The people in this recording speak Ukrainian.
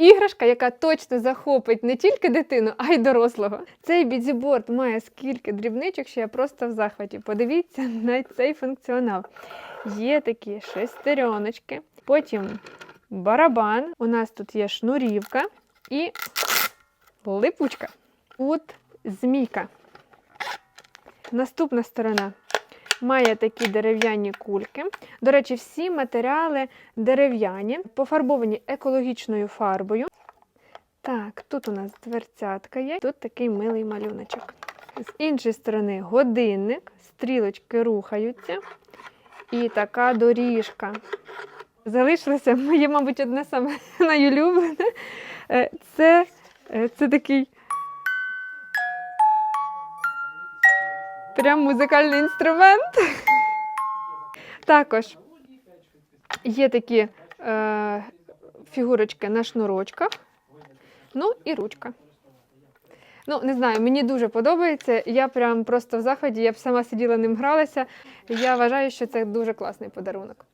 іграшка, яка точно захопить не тільки дитину, а й дорослого. Цей бідзіборд має скільки дрібничок, що я просто в захваті. Подивіться на цей функціонал. Є такі шестереночки, потім барабан. У нас тут є шнурівка і липучка. Тут змійка. Наступна сторона має такі дерев'яні кульки. До речі, всі матеріали дерев'яні, пофарбовані екологічною фарбою. Так, тут у нас дверцятка є, тут такий милий малюночок. З іншої сторони годинник, стрілочки рухаються. І така доріжка. Залишилося моє, мабуть, одне саме найулюблене. Е, Це, е, це такий прям музикальний інструмент. Також є такі е, фігурочки на шнурочках. Ну і ручка. Ну, не знаю, мені дуже подобається. Я прям просто в заході, я б сама сиділа ним гралася. Я вважаю, що це дуже класний подарунок.